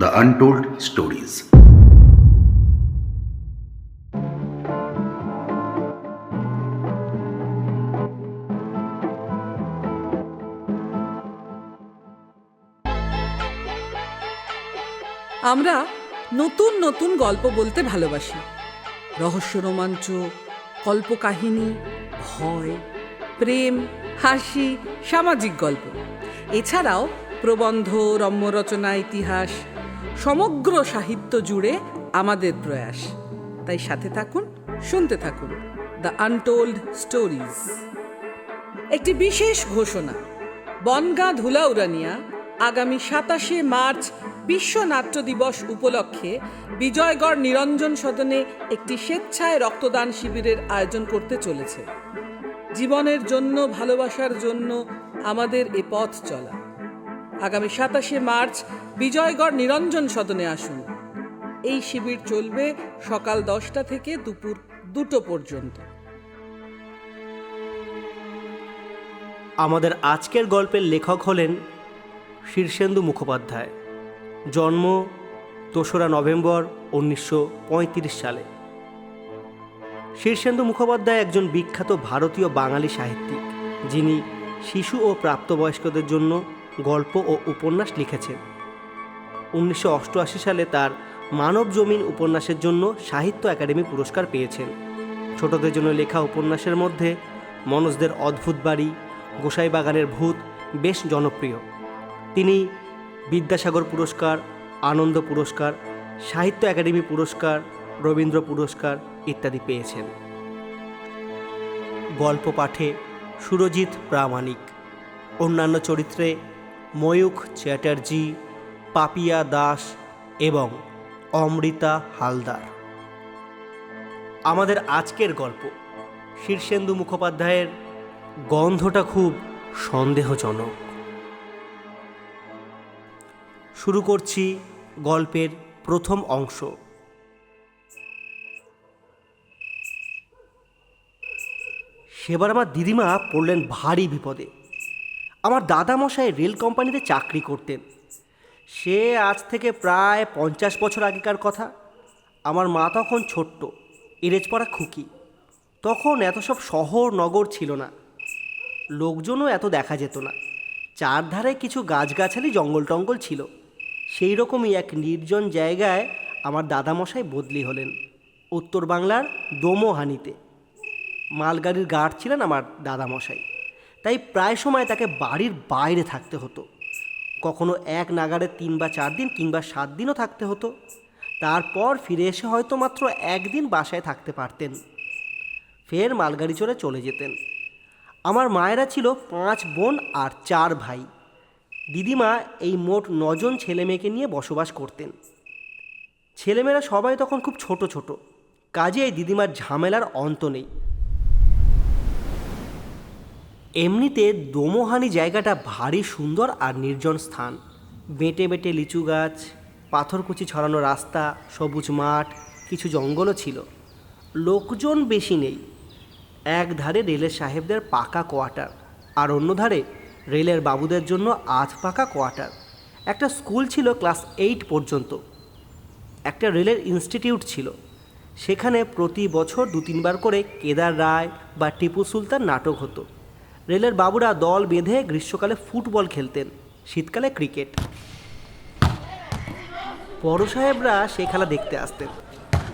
The untold stories আমরা নতুন নতুন গল্প বলতে ভালোবাসি। রহস্য, রোমাঞ্চ, কল্পকাহিনী, ভয়, প্রেম, হাসি, সামাজিক গল্প। এছাড়াও প্রবন্ধ, রম্যরচনা, ইতিহাস সমগ্র সাহিত্য জুড়ে আমাদের প্রয়াস। তাই সাথে থাকুন, শুনতে থাকুন দ্য আনটোল্ড স্টোরিজ একটি বিশেষ ঘোষণা, বনগাঁ ধুলাউরানিয়া আগামী সাতাশে মার্চ বিশ্ব নাট্য দিবস উপলক্ষে বিজয়গড় নিরঞ্জন সদনে একটি স্বেচ্ছায় রক্তদান শিবিরের আয়োজন করতে চলেছে। জীবনের জন্য, ভালোবাসার জন্য আমাদের এ পথ চলা। আগামী সাতাশে মার্চ বিজয়গড় নিরঞ্জন সদনে আসুন। এই শিবির চলবে সকাল দশটা থেকে দুপুর দুটো পর্যন্ত। আমাদের আজকের গল্পের লেখক হলেন শীর্ষেন্দু মুখোপাধ্যায়। জন্ম দোসরা নভেম্বর উনিশশো পঁয়ত্রিশ সালে। শীর্ষেন্দু মুখোপাধ্যায় একজন বিখ্যাত ভারতীয় বাঙালি সাহিত্যিক, যিনি শিশু ও প্রাপ্তবয়স্কদের জন্য গল্প ও উপন্যাস লিখেছেন। উনিশশো অষ্টআশি সালে তার মানব জমিন উপন্যাসের জন্য সাহিত্য একাডেমি পুরস্কার পেয়েছেন। ছোটদের জন্য লেখা উপন্যাসের মধ্যে মনোজদের অদ্ভুত বাড়ি গোসাই বাগানের ভূত বেশ জনপ্রিয়। তিনি বিদ্যাসাগর পুরস্কার, আনন্দ পুরস্কার, সাহিত্য একাডেমি পুরস্কার, রবীন্দ্র পুরস্কার ইত্যাদি পেয়েছেন। গল্প পাঠে সুরজিৎ প্রামাণিক। অন্যান্য চরিত্রে ময়ূখ চ্যাটার্জি, পাপিয়া দাস এবং অমৃতা হালদার। আমাদের আজকের গল্প শীর্ষেন্দু মুখোপাধ্যায়ের গন্ধটা খুব সন্দেহজনক। শুরু করছি গল্পের প্রথম অংশ। সেবার আমার দিদিমা পড়লেন ভারী বিপদে। আমার দাদামশাই রেল কোম্পানিতে চাকরি করতেন। সে আজ থেকে প্রায় পঞ্চাশ বছর আগেকার কথা। আমার মা তখন ছোট্ট, ইরেজপাড়া খুকি। তখন এত সব শহর নগর ছিল না। লোকজনও এত দেখা যেত না। চারধারে কিছু গাছগাছালি জঙ্গল টঙ্গল ছিল। সেই রকমই এক নির্জন জায়গায় আমার দাদামশাই বদলি হলেন, উত্তর বাংলার দোমোহানিতে। মালগাড়ির গার্ড ছিলেন আমার দাদামশাই। তাই প্রায় সময় তাকে বাড়ির বাইরে থাকতে হতো। কখনো এক নাগারে তিন বা চার দিন কিংবা সাত দিনও থাকতে হতো। তারপর ফিরে এসে হয়তো মাত্র একদিন বাসায় থাকতে পারতেন। ফের মালগাড়ি চড়ে চলে যেতেন। আমার মায়েরা ছিল পাঁচ বোন আর চার ভাই। দিদিমা এই মোট নজন ছেলে মেয়েকে নিয়ে বসবাস করতেন। ছেলেমেয়েরা সবাই তখন খুব ছোট ছোট। কাজে এই দিদিমার ঝামেলার অন্ত নেই। এমনিতে দোমোহানি জায়গাটা ভারী সুন্দর আর নির্জন স্থান। বেঁটে বেঁটে লিচু গাছ, পাথরকুচি ছড়ানো রাস্তা, সবুজ মাঠ, কিছু জঙ্গলও ছিল। লোকজন বেশি নেই। এক ধারে রেলের সাহেবদের পাকা কোয়ার্টার আর অন্য ধারে রেলের বাবুদের জন্য আধ পাকা কোয়ার্টার। একটা স্কুল ছিল ক্লাস এইট পর্যন্ত। একটা রেলের ইনস্টিটিউট ছিল। সেখানে প্রতি বছর দু তিনবার করে কেদার রায় বা টিপু সুলতান নাটক হতো। রেলের বাবুরা দল বেঁধে গ্রীষ্মকালে ফুটবল খেলতেন, শীতকালে ক্রিকেট। বড় সাহেবরা সে খেলা দেখতে আসতেন।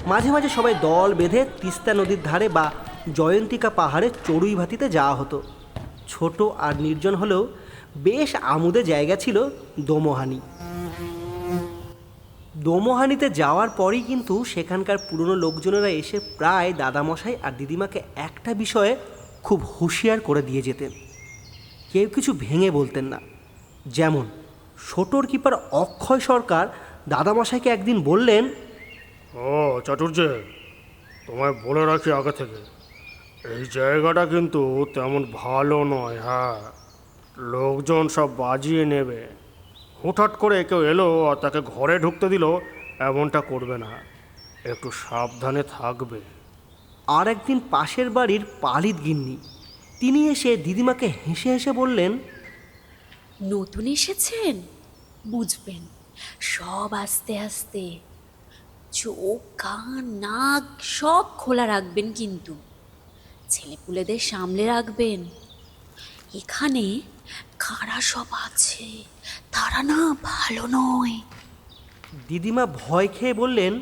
মাঝে মাঝে সবাই দল বেঁধে তিস্তা নদীর ধারে বা জয়ন্তিকা পাহাড়ে চড়ুই ভাতিতে যাওয়া হতো। ছোট আর নির্জন হলেও বেশ আমোদে জায়গা ছিল দোমোহানি। দোমোহানিতে যাওয়ার পরই কিন্তু সেখানকার পুরনো লোকজনেরা এসে প্রায় দাদামশাই আর দিদিমাকে একটা বিষয়ে খুব হুঁশিয়ার করে দিয়ে যেতেন। কেউ কিছু ভেঙে বলতেন না। যেমন, ছোটোর কিপার অক্ষয় সরকার দাদামশাইকে একদিন বললেন, ও চাটুর্যে, তোমায় বলে রাখি আগে থেকে, এই জায়গাটা কিন্তু তেমন ভালো নয় হ্যাঁ। লোকজন সব বাজিয়ে নেবে। হুটহাট করে কেউ এলো আর তাকে ঘরে ঢুকতে দিল, এমনটা করবে না। একটু সাবধানে থাকবে। আর একদিন পাশের বাড়ির পালিত গিন্নি। তিনি এসে দিদিমাকে হেসে হেসে বললেন নতুন এসেছেন? বুঝবেন সব আস্তে আস্তে চোখ কান নাক সব খোলা রাখবেন কিন্তু। ছেলেপুলেদের সামলে রাখবেন। এখানে কারা সব আছে তারা না ভালো নয়। দিদিমা ভয় খেয়ে বললেন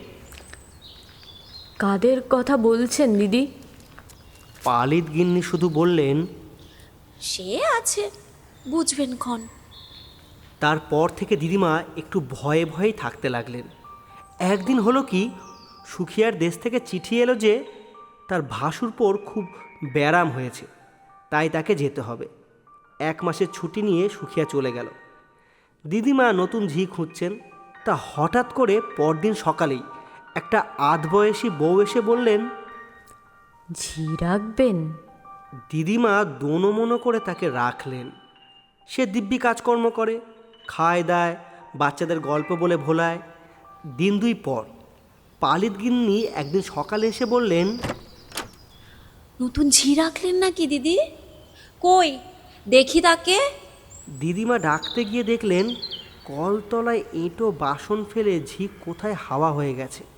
কাদের কথা বলছেন দিদি? পালিত গিন্নি শুধু বললেন সে আছে বুঝবেন ক্ষণ। তারপর থেকে দিদিমা একটু ভয়ে ভয়েই থাকতে লাগলেন। একদিন হলো কি সুখিয়ার দেশ থেকে চিঠি এলো যে তার ভাসুর পর খুব ব্যারাম হয়েছে তাই তাকে যেতে হবে। এক মাসের ছুটি নিয়ে সুখিয়া চলে গেল। দিদিমা নতুন ঝি খুঁজছেন তা হঠাৎ করে পরদিন সকালেই একটা আধ বয়সী বউ এসে বললেন ঝি রাখবেন। দিদিমা দোনো করে তাকে রাখলেন। সে দিব্যি কাজকর্ম করে খায় দায় বাচ্চাদের গল্প বলে ভোলায়। দিন দুই পর পালিত গিন্নি একদিন সকালে এসে বললেন নতুন ঝি রাখলেন নাকি দিদি? কই? দেখি তাকে। দিদিমা ডাকতে গিয়ে দেখলেন কলতলায় এঁটো বাসন ফেলে ঝি কোথায় হাওয়া হয়ে গেছে।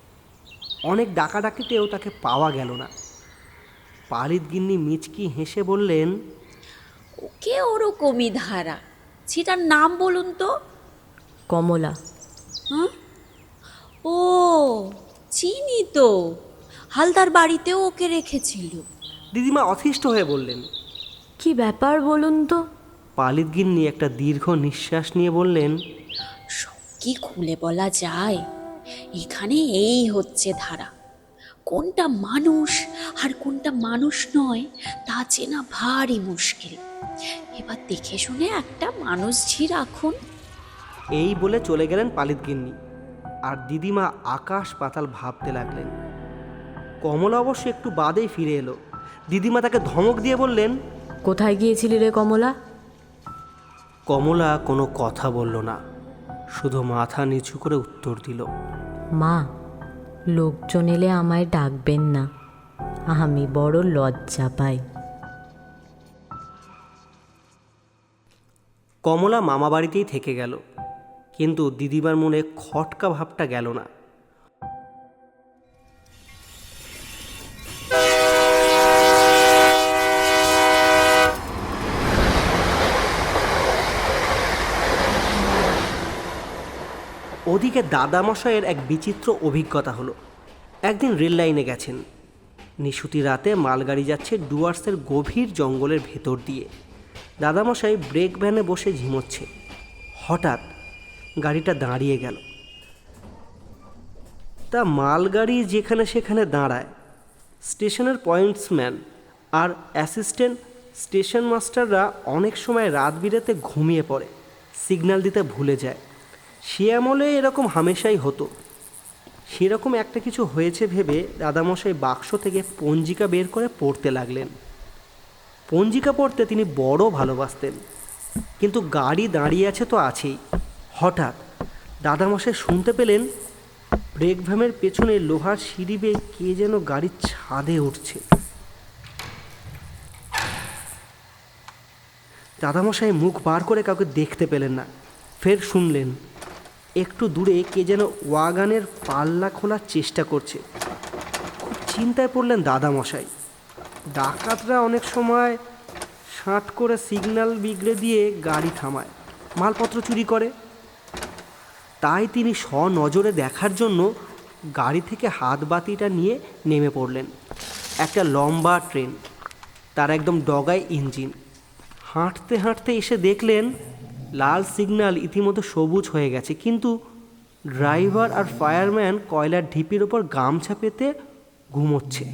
অনেক ডাকাডাকিতেও তাকে পাওয়া গেল না। পালিত গিন্নি মিচকি হেসে বললেন ওকে ওরকমই ধারা। ঝিটার নাম বলুন তো। কমলা। হ্যাঁ ও চিনি তো। হালদার বাড়িতেও ওকে রেখেছিল। দিদিমা অথিষ্ঠ হয়ে বললেন কি ব্যাপার বলুন তো? পালিত গিন্নি একটা দীর্ঘ নিঃশ্বাস নিয়ে বললেন সব কি খুলে বলা যায়? এখানে এই হচ্ছে ধারা। কোনটা মানুষ আর কোনটা মানুষ নয় তা চেনা ভারী মুশকিল। এবার দেখে শুনে একটা মানুষ ঝি রাখুন। এই বলে চলে গেলেন পালিত গিন্নি। আর দিদিমা আকাশ পাতাল ভাবতে লাগলেন। কমলা অবশ্য একটু বাদেই ফিরে এলো। দিদিমা তাকে ধমক দিয়ে বললেন কোথায় গিয়েছিলি রে কমলা? কমলা কোনো কথা বলল না। শুধু মাথা নিচু করে উত্তর দিল, মা, লোকজন এলে আমায় ডাকবেন না। আমি বড় লজ্জা পাই। কমলা মামাবাড়িতেই থেকে গেল, কিন্তু দিদিমার মনে খটকা ভাবটা গেল না। ওদিকে দাদামশাইয়ের এক বিচিত্র অভিজ্ঞতা হলো। একদিন রেল লাইনে গেছেন। নিশুতি রাতে মালগাড়ি যাচ্ছে ডুয়ার্সের গভীর জঙ্গলের ভেতর দিয়ে। দাদামশাই ব্রেক ভ্যানে বসে ঝিমোচ্ছে। হঠাৎ গাড়িটা দাঁড়িয়ে গেল। তা মালগাড়ি যেখানে সেখানে দাঁড়ায়। স্টেশনের পয়েন্টসম্যান আর অ্যাসিস্ট্যান্ট স্টেশন মাস্টাররা অনেক সময় রাত বিরেতে ঘুমিয়ে পড়ে। সিগন্যাল দিতে ভুলে যায়। সে আমলে এরকম হামেশাই হতো। সেরকম একটা কিছু হয়েছে ভেবে দাদামশাই বাক্স থেকে পঞ্জিকা বের করে পড়তে লাগলেন। পঞ্জিকা পড়তে তিনি বড় ভালোবাসতেন। কিন্তু গাড়ি দাঁড়িয়ে আছে তো আছেই। হঠাৎ দাদামশাই শুনতে পেলেন ব্রেক ভ্যামের পেছনে লোহার সিঁড়ি বেয়ে কে যেন গাড়ির ছাদে উঠছে। দাদামশাই মুখ বার করে কাউকে দেখতে পেলেন না। ফের শুনলেন একটু দূরে কে যেন ওয়াগানের পাল্লা খোলার চেষ্টা করছে। খুব চিন্তায় পড়লেন দাদামশাই। ডাকাতরা অনেক সময় শাঁট করে সিগন্যাল বিগড়ে দিয়ে গাড়ি থামায়, মালপত্র চুরি করে। তাই তিনি স্বনজরে দেখার জন্য গাড়ি থেকে হাত বাতিটা নিয়ে নেমে পড়লেন। একটা লম্বা ট্রেন, তার একদম ডগায় ইঞ্জিন। হাঁটতে হাঁটতে এসে দেখলেন লাল সিগন্যাল ইতিমধ্যে সবুজ হয়ে গেছে, কিন্তু ড্রাইভার আর ফায়ারম্যান কয়লার ঢিপির ওপর গামছা পেতে ঘুমোচ্ছে।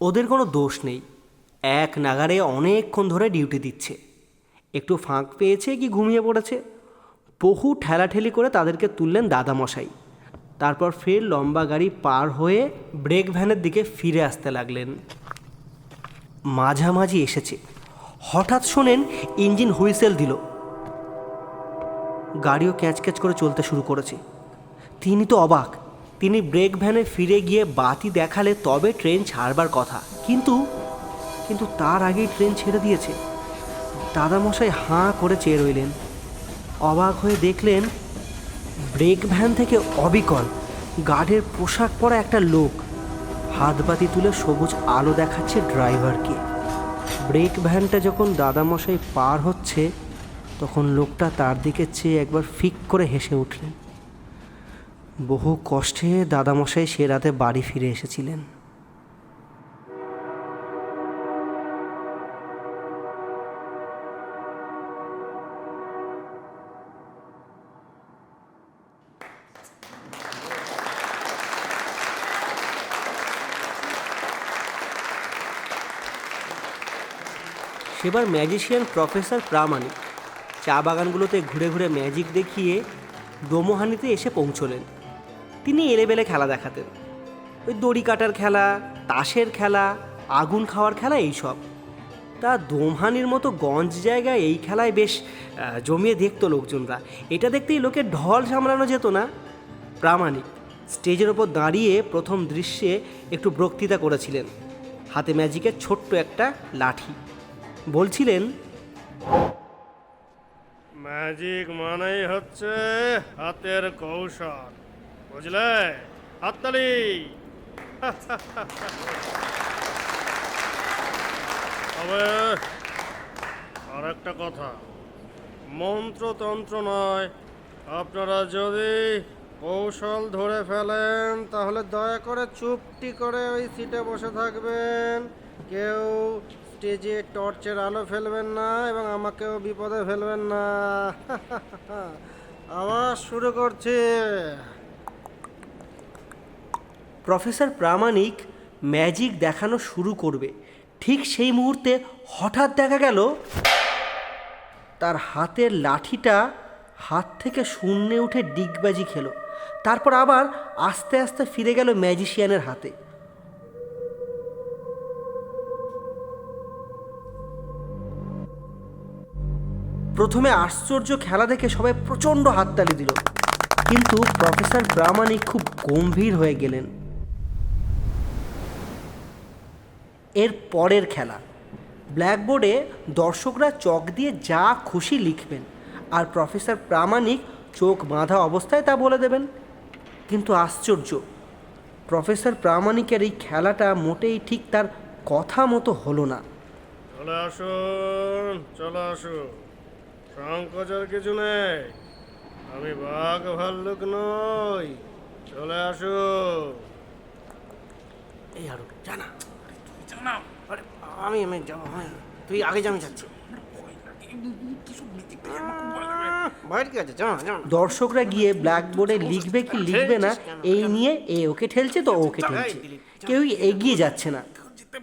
ওদের কোনো দোষ নেই। এক নাগারে অনেকক্ষণ ধরে ডিউটি দিচ্ছে। একটু ফাঁক পেয়েছে কি ঘুমিয়ে পড়েছে? বহু ঠেলাঠেলি করে তাদেরকে তুললেন দাদামশাই। তারপর ফের লম্বা গাড়ি পার হয়ে ব্রেক ভ্যানের দিকে ফিরে আসতে লাগলেন। মাঝামাঝি এসেছে। হঠাৎ শোনেন ইঞ্জিন হুইসেল দিল। গাড়িও ক্যাচ ক্যাচ করে চলতে শুরু করেছে। তিনি তো অবাক। তিনি ব্রেক ভ্যানে ফিরে গিয়ে বাতি দেখালে তবে ট্রেন ছাড়বার কথা। কিন্তু কিন্তু তার আগেই ট্রেন ছেড়ে দিয়েছে। দাদামশাই হাঁ করে চেয়ে রইলেন। অবাক হয়ে দেখলেন, ব্রেক ভ্যান থেকে অবিকল গার্ডের পোশাক পরা একটা লোক। হাত বাতি তুলে সবুজ আলো দেখাচ্ছে ড্রাইভারকে। ব্রেক ভ্যানটা যখন দাদামশাই পার হচ্ছে, তখন লোকটা তার দিকে চেয়ে একবার ফিক করে হেসে উঠলেন। বহু কষ্টে দাদামশাই সে রাতে বাড়ি ফিরে এসেছিলেন। সেবার ম্যাজিশিয়ান প্রফেসর প্রামাণিক। চা বাগানগুলোতে ঘুরে ঘুরে ম্যাজিক দেখিয়ে ডোমোহানিতে এসে পৌঁছলেন। তিনি এলেবেলে খেলা দেখাতেন। ওই দড়ি কাটার খেলা, তাসের খেলা, আগুন খাওয়ার খেলা এইসব। তা দোমহানির মতো গঞ্জ জায়গায় এই খেলায় বেশ জমিয়ে দেখতো লোকজনরা। এটা দেখতেই লোকের ঢল সামলানো যেত না। প্রামাণিক স্টেজের ওপর দাঁড়িয়ে প্রথম দৃশ্যে একটু বক্তৃতা করেছিলেন। হাতে ম্যাজিকের ছোট্ট একটা লাঠি। বলছিলেন ম্যাজিক মানেই হচ্ছে হাতের কৌশল। বুঝলে? হাততালি! তবে আর একটা কথা, মন্ত্রতন্ত্র নয়। আপনারা যদি কৌশল ধরে ফেলেন, তাহলে দয়া করে চুপটি করে ওই সিটে বসে থাকবেন। কেউ স্টেজে টর্চের আলো ফেলবেন না এবং আমাকেও বিপদে ফেলবেন না। আবার শুরু করছে। প্রফেসর প্রামাণিক ম্যাজিক দেখানো শুরু করবে। ঠিক সেই মুহূর্তে হঠাৎ দেখা গেল, তার হাতের লাঠিটা হাত থেকে শূন্যে উঠে ডিগবাজি খেলো। তারপর আবার আস্তে আস্তে ফিরে গেল ম্যাজিশিয়ানের হাতে। প্রথমে আশ্চর্য খেলা দেখে সবাই প্রচণ্ড হাততালি দিল। কিন্তু প্রফেসর প্রামাণিক খুব গম্ভীর হয়ে গেলেন। এর পরের খেলা। ব্ল্যাকবোর্ডে দর্শকরা চক দিয়ে যা খুশি লিখবেন, আর প্রফেসর প্রামাণিক চোখ বাঁধা অবস্থায় তা বলে দেবেন। কিন্তু আশ্চর্য, প্রফেসর প্রামাণিকের এই খেলাটা মোটেই ঠিক তার কথা মতো হলো না। চলে আসুন চলে আসুন। সংকোচের কিছু নেই। আমি বাঘ ভাল্লুক নই। চলে আসুন এই আরও জানা আরে আমি আমি যাব হ্যাঁ তুই আগে যা আমি যাচ্ছি। জানা জানা দর্শকরা গিয়ে ব্ল্যাকবোর্ডে লিখবে কি লিখবে না এই নিয়ে এ ওকে ঠেলছে তো ওকে ঠেলছে। কেউই এগিয়ে যাচ্ছে না।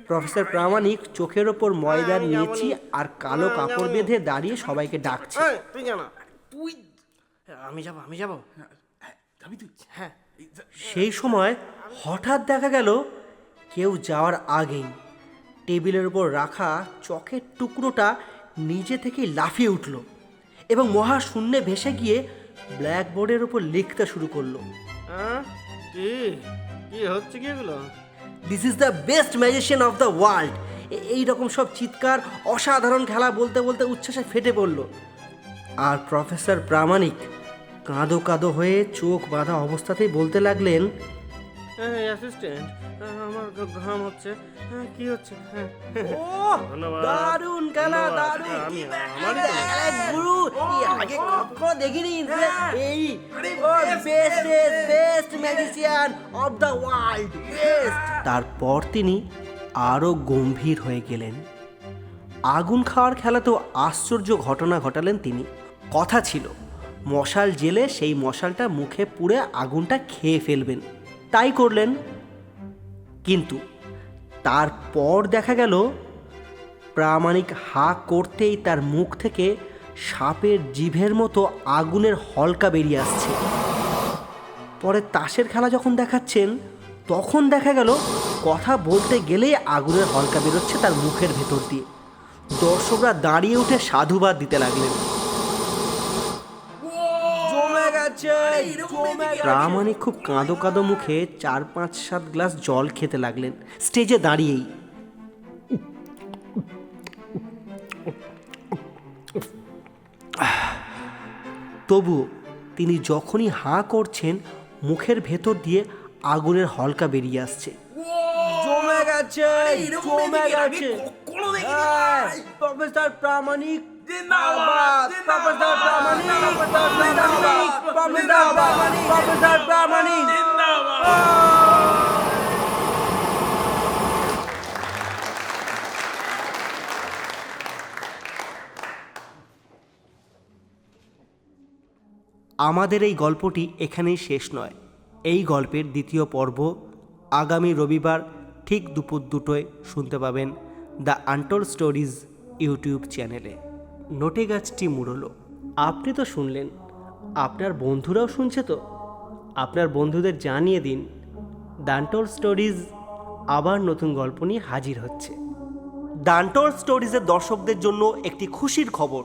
প্রফেসর প্রামাণিক চোখের ওপর ময়দার নিয়েছি আর কালো কাপড় বেঁধে দাঁড়িয়ে সবাইকে ডাকছে। তুই জানা তুই আমি যাব আমি যাব। হ্যাঁ। সেই সময় হঠাৎ দেখা গেল কেউ যাওয়ার আগেই টেবিলের উপর রাখা চকের টুকরোটা নিজে থেকেই লাফিয়ে উঠল এবং মহা শূন্যে ভেসে গিয়ে ব্ল্যাকবোর্ডের উপর লিখতে শুরু করল। হ্যাঁ? কি? কি হচ্ছে কি এগুলো? This is the best magician of the world এই রকম সব চিৎকার, অসাধারণ খেলা বলতে বলতে উচ্ছ্বাসে ফেটে পড়ল। আর প্রফেসর প্রামাণিক কাঁদো কাঁদো হয়ে চোখ বাঁধা অবস্থাতেই বলতে লাগলেন অ্যাসিস্ট্যান্ট আমার ঘাম হচ্ছে। হ্যাঁ কি হচ্ছে? হ্যাঁ। ও ধন্যবাদ। দারুণ খেলা ধন্যবাদ। দারুণ। আমি কি আমারই তো। দেখ, গুরু আগে কখনো দেখিনি এই best best magician of the world best তারপর তিনি আরও গম্ভীর হয়ে গেলেন। আগুন খাওয়ার খেলাতেও আশ্চর্য ঘটনা ঘটালেন তিনি। কথা ছিল মশাল জেলে সেই মশালটা মুখে পুড়ে আগুনটা খেয়ে ফেলবেন। তাই করলেন। কিন্তু তারপর দেখা গেল, প্রামাণিক হা করতেই তার মুখ থেকে সাপের জিভের মতো আগুনের হলকা বেরিয়ে আসছে। পরে তাসের খেলা যখন দেখাচ্ছেন, তখন দেখা গেল, কথা বলতে গেলেই আগুনের হলকা বেরোচ্ছে তার মুখের ভেতর দিয়ে। দর্শকরা দাঁড়িয়ে উঠে সাধুবাদ দিতে লাগলেন। প্রামাণিক খুব কাঁদো কাঁদো মুখে চার পাঁচ সাত গ্লাস জল খেতে লাগলেন। স্টেজে দাঁড়িয়েই। তবুও তিনি যখনই হাঁ করছেন মুখের ভেতর দিয়ে আগুনের হলকা বেরিয়ে আসছে। জমে গেছে জমে গেছে। প্রফেসর প্রামাণিক জিন্দাবাদ। Professor Pramanik. Professor Pramanik. Professor Pramanik. Professor আমাদের এই গল্পটি এখানেই শেষ নয়। এই গল্পের দ্বিতীয় পর্ব আগামী রবিবার ঠিক দুপুর দুটোয় শুনতে পাবেন দ্য আনটোল স্টোরিজ ইউটিউব চ্যানেলে। নোটে গাছটি মুড়লো। আপনি তো শুনলেন, আপনার বন্ধুরাও শুনছে তো? আপনার বন্ধুদের জানিয়ে দিন, দান্টোল স্টোরিজ আবার নতুন গল্প নিয়ে হাজির হচ্ছে। ডান্টোর স্টোরিজের দর্শকদের জন্য একটি খুশির খবর।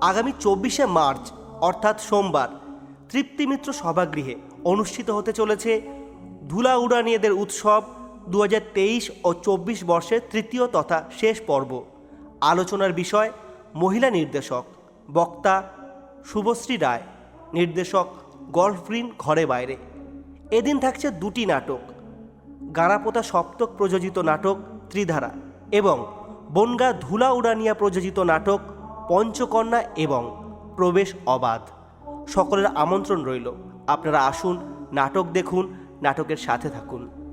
আগামী চব্বিশে মার্চ, অর্থাৎ সোমবার, তৃপ্তি মিত্র সভাগৃহে অনুষ্ঠিত হতে চলেছে ধুলা উড়ানিয়েদের উৎসব দু হাজার তেইশ ও চব্বিশ বর্ষের তৃতীয় তথা শেষ পর্ব। আলোচনার বিষয় মহিলা নির্দেশক, বক্তা শুভশ্রী রায়, নির্দেশক গল্ফগ্রিন ঘরে বাইরে। এদিন থাকছে দুটি নাটক, গারাপোতা সপ্তক প্রযোজিত নাটক ত্রিধারা এবং বনগা ধুলা উড়ানিয়া প্রযোজিত নাটক পঞ্চকন্যা এবং প্রবেশ অবাধ। সকলের আমন্ত্রণ রইল। আপনারা আসুন, নাটক দেখুন, নাটকের সাথে থাকুন।